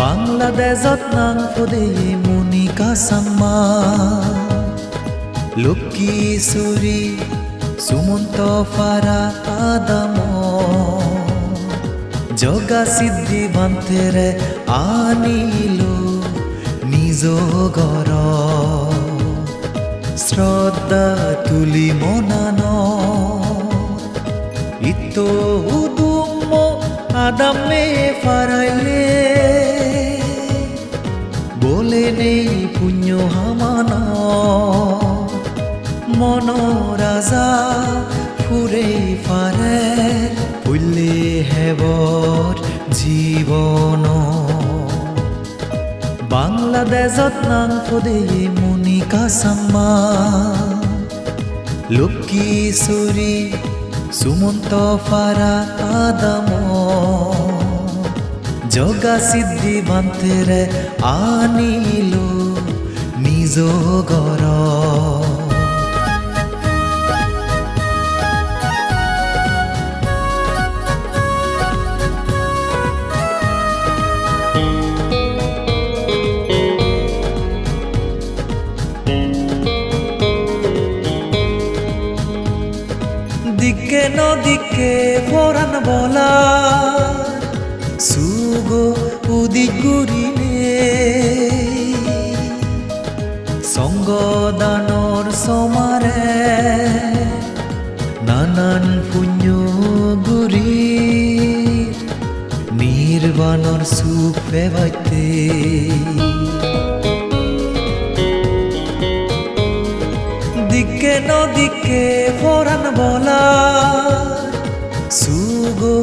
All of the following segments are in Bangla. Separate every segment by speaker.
Speaker 1: বাংলাদেশত নাং ফদে মনিকা সাংমা লক্ষ্মীশ্বরী সুমন্ত ফারা আদাম। জগা সিদ্ধি বান্তেরে আনিল নিজ গর শ্রদ্ধা তুলি মনান। ইতো উদুম আদামে ফারাইলে হামান মন রাজা ফুরে ফারে ফুলে হেবর জীবন। বাংলাদেশত নাং ফদে মনিকা সাম্মা লক্ষ্মীশ্বরী সুমন্ত ফারা আদাম। জগা সিদ্ধি বান্তেরে আনিল। নিজ গর দিকে নদিকে ফোরান বলা সুগো উদিক গুরিলে সঙ্গদানর সমারে নানান পুণ্য গুরি নির্বাণর সুখ পেবাইতে দিকে নদিকে ফোরান বলা, সুগো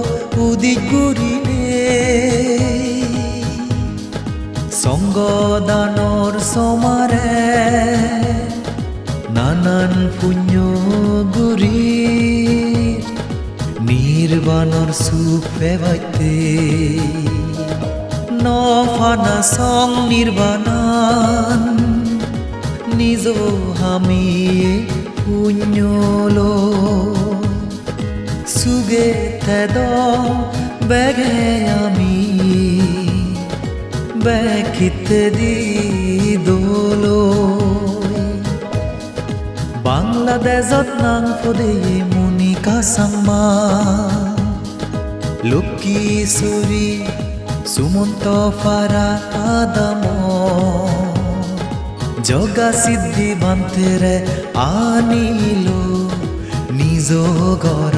Speaker 1: উদিক গুরিলে সঙ্গদানর সমারে নানান পুণ্য গুরি নির্বাণর সুখ পেবাইতে নফানা সং নির্বাণান নিজ হামি পুণ্যলো সুগে তেদ বেগে আমি দি দোলো। বাংলাদেশত নাং ফদে মনিকা সাম্মা লক্ষ্মীশ্বরী সুমন্ত ফারা আদাম। জগা সিদ্ধি বান্তেরে আনিল, নিজ গর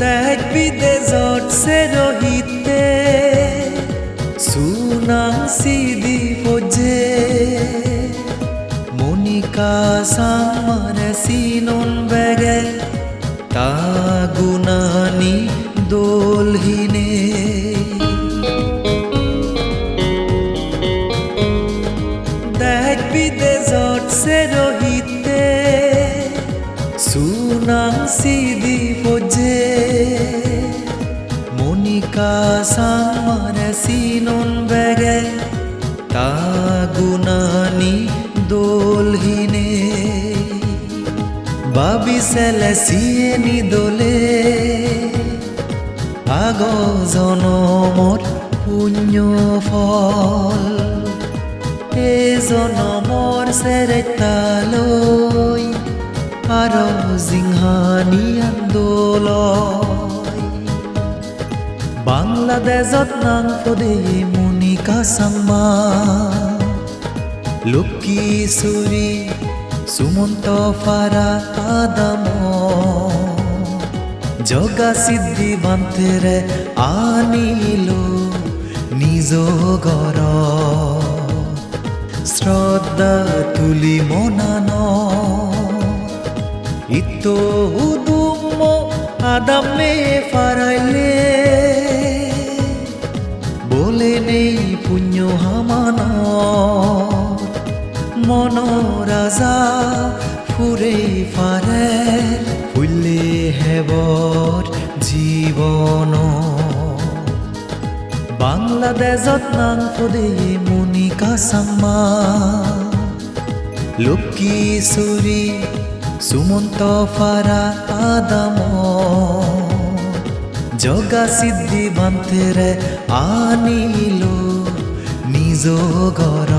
Speaker 1: দেখ বিদেশত সে রহিতে সুনাম সিদি ফজে মনিকা সামার সিনন মনিকা সামারে সিনন বেগে তা গুনানি দোলহিনে বাবি সেলে সিয়েনি দোলে আগ জনমত পুণ্য ফল এ জনমৰ চেৰেতালৈ আৰু জিংহানি আন্দোলন বাংলাদেশত নাং ফদে মনিকা সাম্মা লক্ষ্মীশ্বরী সুমন্ত ফারা, আদাম। জগা সিদ্ধি বান্তেরে আনিল নিজ গর শ্রদ্ধা তুলি মনান। ইতো আদামে ফারাইলে। বলে নেই পুণ্য হামান। মন রাজা ফুরে ফারে। ফুলে হেবর জীবন। বাংলাদেশত নাম থদেয়ে মনিকা চাংমা লক্ষীশ্বৰী সুমন্ত ফাৰা আদাম। জগা সিদ্ধি বান্তেৰে আনিলো নিজ ঘৰ